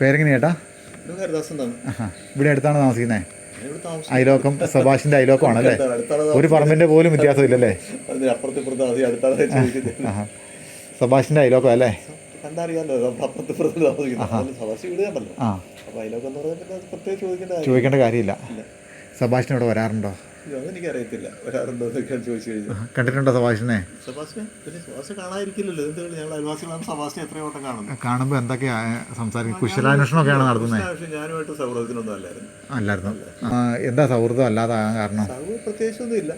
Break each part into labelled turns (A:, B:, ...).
A: പേരെങ്ങനെ ചേട്ടാ. ഇവിടെ അടുത്താണ് താമസിക്കുന്നത് അയലോക്കം സബാഷിന്റെ അയലോക്കമാണ് അല്ലേ ഒരു പറമ്പിന്റെ പോലും വ്യത്യാസമില്ലല്ലേ? സബാഷിന്റെ അയലോക്കം അല്ലേ?
B: ചോദിക്കേണ്ട
A: കാര്യമില്ല. സബാഷിനോട് വരാറുണ്ടോ?
B: ഇല്ല, വരാറുണ്ടോ എന്നൊക്കെയാണ് ചോദിച്ചു
A: കഴിഞ്ഞാൽ. കണ്ടിട്ടുണ്ടോ സബാഷിനെ?
B: സബാസ്റ്റിനെ പിന്നെ സബാസ് കാണാതിരിക്കില്ലല്ലോ. എന്തുകൊണ്ട് ഞങ്ങൾ അയൽവാസികളാണ്? സബാസ്റ്റിനെ എത്രയോ വട്ടം കാണുന്നത്
A: കാണുമ്പോൾ എന്തൊക്കെയാ സംസാരിക്കും? കുശലാന്വേഷണമൊക്കെയാണ് നടത്തുന്നത്
B: പക്ഷേ ഞാനുമായിട്ട് സൗഹൃദത്തിനൊന്നും അല്ലായിരുന്നു.
A: അല്ലായിരുന്നു. എന്താ സൗഹൃദം? അല്ലാതാകാൻ കാരണം?
B: സൗഹൃദം പ്രത്യേകിച്ചൊന്നും ഇല്ല.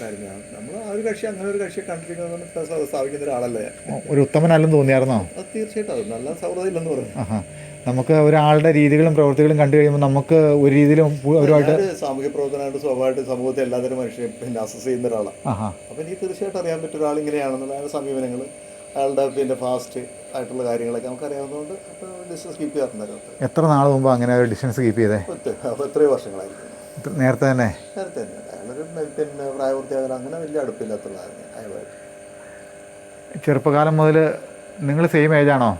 B: കാര്യം നമ്മൾ ആ ഒരു കക്ഷി അങ്ങനെ ഒരു കക്ഷിയെ കണ്ടിരിക്കുന്നത് സ്ഥാപിക്കുന്ന ഒരാളല്ലേ.
A: ഒരു ഉത്തമനല്ലെന്ന് തോന്നിയായിരുന്നോ?
B: തീർച്ചയായിട്ടും അത് നല്ല സൗഹൃദം ഇല്ലെന്ന് പറഞ്ഞു.
A: നമുക്ക് ഒരാളുടെ രീതികളും പ്രവൃത്തികളും കണ്ടു കഴിയുമ്പോൾ നമുക്ക് ഒരു രീതിയിലും
B: ഒരുപാട് സാമൂഹ്യ പ്രവർത്തനമായിട്ട് സ്വാഭാവികമായിട്ട് സമൂഹത്തെ എല്ലാതരം മനുഷ്യരും പിന്നെ അസസ് ചെയ്യുന്ന ഒരാളാണ്. അപ്പം എനിക്ക് തീർച്ചയായിട്ടും അറിയാൻ പറ്റും ഒരാൾ ഇങ്ങനെയാണെന്നുള്ള അയാളുടെ സമീപനങ്ങൾ അയാളുടെ പിന്നെ ഫാസ്റ്റ് ആയിട്ടുള്ള കാര്യങ്ങളൊക്കെ നമുക്ക് അറിയാവുന്നതുകൊണ്ട് അപ്പോൾ ഡിസ്റ്റൻസ് കീപ്പ് ചെയ്യാറുണ്ടായിരുന്നു
A: എത്ര നാൾ മുമ്പ് അങ്ങനെ ഒരു ഡിസ്റ്റൻസ് കീപ്പ് ചെയ്തേ?
B: അപ്പോൾ എത്രയോ വർഷങ്ങളായിരിക്കും.
A: ഇത്ര- നേരത്തെ തന്നെ?
B: നേരത്തെ തന്നെ. അയാളൊരു പിന്നെ പ്രായപൂർത്തിയാകാൻ അങ്ങനെ വലിയ അടുപ്പില്ലാത്തുള്ള അയാളുമായിട്ട്.
A: ചെറുപ്പകാലം മുതൽ നിങ്ങൾ സെയിം
B: ഏജാണോ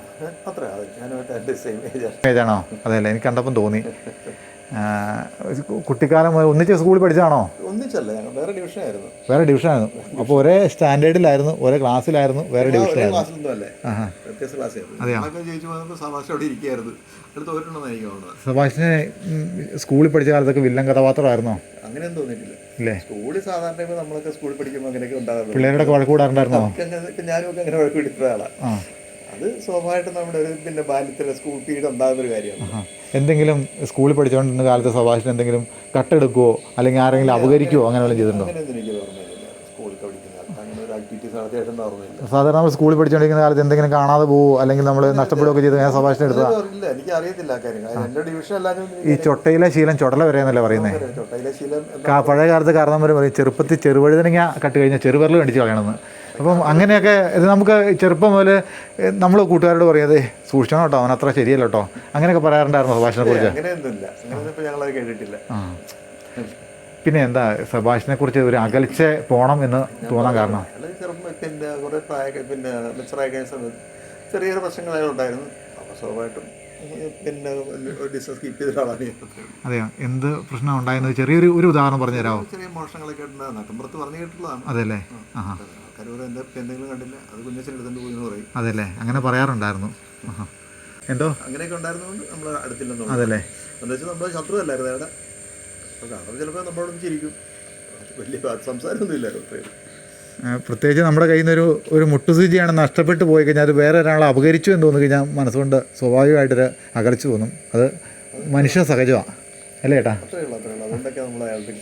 B: അത്ര അത് ഞാനുമായിട്ട് എന്റെ സെയിം ഏജാണ്
A: ഏജ് ആണോ? അതെയല്ലേ എനിക്ക് കണ്ടപ്പം തോന്നി. കുട്ടിക്കാലം മുതൽ ഒന്നിച്ച് സ്കൂളിൽ പഠിച്ചാണോ
B: ഒന്നിച്ചല്ല ഞങ്ങൾ വേറെ ഡിവിഷനായിരുന്നു
A: വേറെ ഡിവിഷനായിരുന്നു അപ്പോൾ ഒരേ സ്റ്റാൻഡേർഡിലായിരുന്നു ഒരേ ക്ലാസ്സിലായിരുന്നു വേറെ
B: ഡിവിഷൻ
A: ഡിവിഷനായിരുന്നു
B: തോന്നുന്നത്.
A: സ്കൂളിൽ പഠിച്ച കാലത്തൊക്കെ വില്ലൻ കഥാപാത്രമായിരുന്നോ?
B: അങ്ങനെയൊന്നും തോന്നിയിട്ടില്ല.
A: ഇല്ലേ?
B: സ്കൂളിൽ സാധാരണ നമ്മളൊക്കെ സ്കൂളിൽ പഠിക്കുമ്പോൾ അങ്ങനെയൊക്കെ ഉണ്ടാകും
A: പിള്ളേരുടെ വഴക്കൂടാറുണ്ടായിരുന്നോ
B: ഞാനും ഒക്കെ അങ്ങനെ വഴക്ക് പിടിക്കുന്ന ആളാണ് അത് സ്വാഭാവികമായിട്ടും നമ്മുടെ ഒരു പിന്നെ ബാല്യത്തിലെ സ്കൂൾ പീരീഡ് ഉണ്ടാകുന്ന ഒരു കാര്യമാണ്.
A: എന്തെങ്കിലും സ്കൂളിൽ പഠിച്ചുകൊണ്ടിരുന്ന കാലത്ത് സുഭാഷിന് എന്തെങ്കിലും കട്ടെടുക്കുവോ? അല്ലെങ്കിൽ ആരെങ്കിലും അപകരിക്കുവോ? അങ്ങനെ വല്ലതും ചെയ്തിട്ടുണ്ടോ? സാധാരണ നമ്മൾ സ്കൂളിൽ പഠിച്ചുകൊണ്ടിരിക്കുന്ന കാലത്ത് എന്തെങ്കിലും കാണാതെ പോവോ? അല്ലെങ്കിൽ നമ്മൾ നഷ്ടപ്പെടുകയൊക്കെ ചെയ്ത് ഞാൻ
B: ഡിവിഷൻ അല്ലാതെ
A: ഈ ചൊട്ടയിലെ ശീലം ചൊടല വരെ വരെയെന്നല്ലേ പറയുന്നത് പഴയ കാലത്ത് കാരണം പറയും ചെറുപ്പത്തിൽ ചെറുവഴുതനങ്ങ കട്ട് കഴിഞ്ഞാൽ ചെറുവിരൽ കണ്ടിച്ച് കളയണമെന്ന്. അപ്പം അങ്ങനെയൊക്കെ ഇത് നമുക്ക് ചെറുപ്പം മുതൽ നമ്മൾ കൂട്ടുകാരോട് പറയാതെ സൂക്ഷിക്കണം കേട്ടോ അവൻ അത്ര ശരിയല്ല കേട്ടോ. അങ്ങനെയൊക്കെ പറയാറുണ്ടായിരുന്നു സുഭാഷിനെ കുറിച്ച്? പിന്നെ എന്താ സുഭാഷിനെ കുറിച്ച് ഒരു അകൽച്ച പോണം എന്ന് തോന്നാൻ കാരണം?
B: പിന്നെ കുറേ പ്രായ പിന്നെ മെച്ചറായി കഴിഞ്ഞ സമയത്ത് ചെറിയൊരു പ്രശ്നങ്ങൾ ഉണ്ടായിരുന്നു. അപ്പോൾ സ്വാഭാവികമായിട്ടും പിന്നെ ഡിസ്റ്റൻസ് കീപ്പ് ചെയ്ത ഒരാളാണ്
A: അതെയോ? എന്ത് പ്രശ്നം ഉണ്ടായെന്ന് ചെറിയൊരു ഒരു ഉദാഹരണം പറഞ്ഞു തരാമോ
B: ചെറിയ മോഷണങ്ങളൊക്കെ നട്ടുമ്പുറത്ത് പറഞ്ഞു കേട്ടുള്ളതാണ്
A: അതെല്ലേ?
B: ആൾക്കാർ പറയും എന്തെങ്കിലും കണ്ടില്ല. അത് കുഞ്ഞച്ചൻ എടുത്തുകൊണ്ട് പോയി എന്ന് പറയും.
A: അതെല്ലേ? അങ്ങനെ പറയാറുണ്ടായിരുന്നു. എന്തോ?
B: അങ്ങനെയൊക്കെ ഉണ്ടായിരുന്നതുകൊണ്ട് നമ്മൾ അടുത്തില്ലെന്നുള്ളത്
A: അതല്ലേ?
B: എന്താ വെച്ചാൽ നമ്മൾ ശത്രു അല്ലായിരുന്നു അവിടെ. അപ്പോൾ അവർ ചിലപ്പോൾ നമ്മളോടൊന്നും ചിരിക്കും. വലിയ സംസാരമൊന്നും ഇല്ലായിരുന്നു അത്രയും.
A: പ്രത്യേകിച്ച് നമ്മുടെ കയ്യിൽ നിന്നൊരു ഒരു മുട്ടുസൂചിയാണ് നഷ്ടപ്പെട്ടു പോയി കഴിഞ്ഞാൽ അത് വേറെ ഒരാളെ അപകരിച്ചു എന്ന് തോന്നി കഴിഞ്ഞാൽ മനസ്സുകൊണ്ട് സ്വാഭാവികമായിട്ടൊരു അകലച്ചു തോന്നും. അത് മനുഷ്യ സഹജമാണ് അല്ലേ ഏട്ടാ?
B: അതുകൊണ്ടൊക്കെ നമ്മൾ അയാളുടെ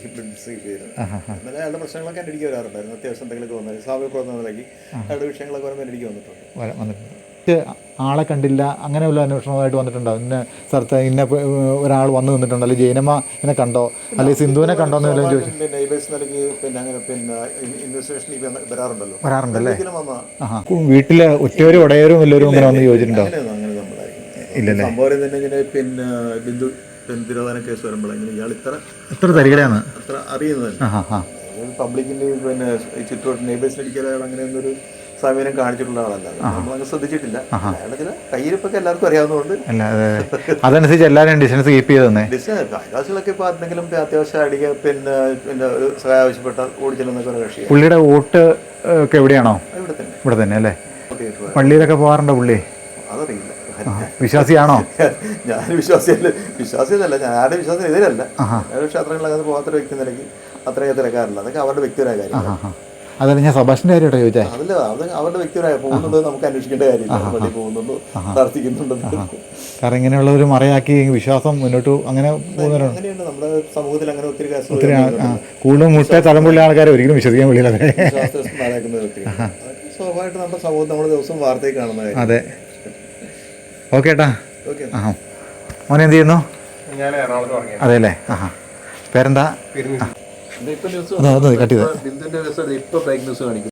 B: എന്നാലും പ്രശ്നങ്ങളൊക്കെ എന്റെ എനിക്ക് വരാറുണ്ടായിരുന്നു. അത്യാവശ്യം എന്തെങ്കിലുമൊക്കെ വന്നത് സാമൂഹ്യ പ്രവർത്തനത്തിലേക്ക് അയാളുടെ വിഷയങ്ങളൊക്കെ വരുമ്പോൾ എനിക്ക് വന്നിട്ടുണ്ട്.
A: വന്നിട്ടുണ്ട്. ഇത് ആളെ കണ്ടില്ല അങ്ങനെ ഉള്ള അന്വേഷണമായിട്ട് വന്നിട്ടുണ്ടോ ഇന്ന സ്ഥലത്ത് ഇന്ന ഒരാൾ വന്നു നിന്നിട്ടുണ്ടോ. അല്ലെങ്കിൽ ജൈനമ്മ എന്നെ കണ്ടോ? അല്ലെങ്കിൽ സിന്ധുവിനെ കണ്ടോ എന്ന് വല്ലതും ചോദിച്ചു.
B: പിന്നെ അങ്ങനെ പിന്നെ ഇൻവെസ്റ്റിഗേഷൻ വരാറുണ്ടല്ലോ.
A: വരാറുണ്ടല്ലേ?
B: വീട്ടിലെ ഒറ്റയോരും
A: ഒടയോരും വല്ലവരും അങ്ങനെ ഉടയരും എല്ലാവരും ഇങ്ങനെ വന്ന് ചോദിച്ചിട്ടുണ്ടോ? ഇല്ലല്ലേ?
B: സംഭവം തന്നെ പിന്നെ ബിന്ദു കേസ് ഇയാൾ ഇത്ര
A: എത്ര തരികടയാണ്
B: അത്ര അറിയുന്നത്.
A: ആഹാ
B: പബ്ലിക്കിന്റെ പിന്നെ ചുറ്റുവട്ടം നെയ്ബേഴ്സിനടിക്കാൻ അങ്ങനെ ഒന്നൊരു സമീപനം കാണിച്ചിട്ടുള്ള ആളല്ല. നമ്മളങ്ങ് ശ്രദ്ധിച്ചിട്ടില്ല. അയാളുടെ ചില കയ്യിരിപ്പൊക്കെ എല്ലാവർക്കും അറിയാവുന്നതുകൊണ്ട്
A: അതനുസരിച്ച് എല്ലാവരും ഡിസ്റ്റൻസ് കീപ്പ് ചെയ്ത് തന്നെ
B: അയൽവാസികളൊക്കെ ഇപ്പോൾ എന്തെങ്കിലും അത്യാവശ്യം അടിക്കുക പിന്നെ പിന്നെ ഒരു സഹായം ആവശ്യപ്പെട്ട ഓടിച്ചെല്ലുന്നൊക്കെ ഒരു കക്ഷിയാണ്
A: പുള്ളിയുടെ വോട്ട് ഒക്കെ എവിടെയാണോ?
B: ഇവിടെ തന്നെ.
A: ഇവിടെ തന്നെ അല്ലേ. പള്ളിയിലൊക്കെ പോകാറുണ്ടോ പുള്ളി?
B: അതറിയില്ല.
A: വിശ്വാസിയാണോ?
B: ഞാൻ വിശ്വാസിയല്ല. വിശ്വാസിയല്ല ഞാൻ ആരുടെ വിശ്വാസം എതിരല്ല. ക്ഷേത്രങ്ങളിലങ്ങനെ പോകാത്തൊരു വ്യക്തി നിലയ്ക്ക് അത്രയും തിരക്കാറില്ല. അതൊക്കെ അവരുടെ വ്യക്തിപരമായ കാര്യം
A: ആഹാ. അതല്ല ഞാൻ സബാഷിന്റെ കാര്യമായിട്ട് ചോദിച്ചേ.
B: അതല്ല അത് അവരുടെ വ്യക്തിപരമായ പോകുന്നുണ്ടോ നമുക്ക് അന്വേഷിക്കേണ്ട കാര്യമില്ല. പള്ളി പോകുന്നുണ്ടോ പ്രാർത്ഥിക്കുന്നുണ്ടോ.
A: കാരണം ഇങ്ങനെയുള്ള ഒരു മറയാക്കി വിശ്വാസം മുന്നോട്ട് അങ്ങനെ പോകുന്നവരാണ്.
B: നമ്മുടെ സമൂഹത്തിൽ അങ്ങനെ ഒത്തിരി
A: ആ- ആ, കൂടുതലും മുട്ട തലമുള്ള ആൾക്കാരെ ഒരിക്കലും വിശ്വസിക്കാൻ
B: അതൊക്കെ സ്വാഭാവികമായിട്ട് നമ്മുടെ സമൂഹം നമ്മൾ ദിവസം വാർത്തയിൽ കാണുന്ന കാര്യം.
A: അതെ. ഓക്കെ ഏട്ടാ
B: ഓക്കെ.
A: ആ മോനെ എന്ത് ചെയ്യുന്നു?
C: ഞാൻ
A: അതെ അല്ലേ ആഹാ. പേരെന്താ? അതാ അതെ കട്ട് ചെയ്തേ.
B: ബിന്ദുവിന്റെ ദിവസം ഇപ്പൊ ബ്രേക്ക് ന്യൂസ് കാണിക്കും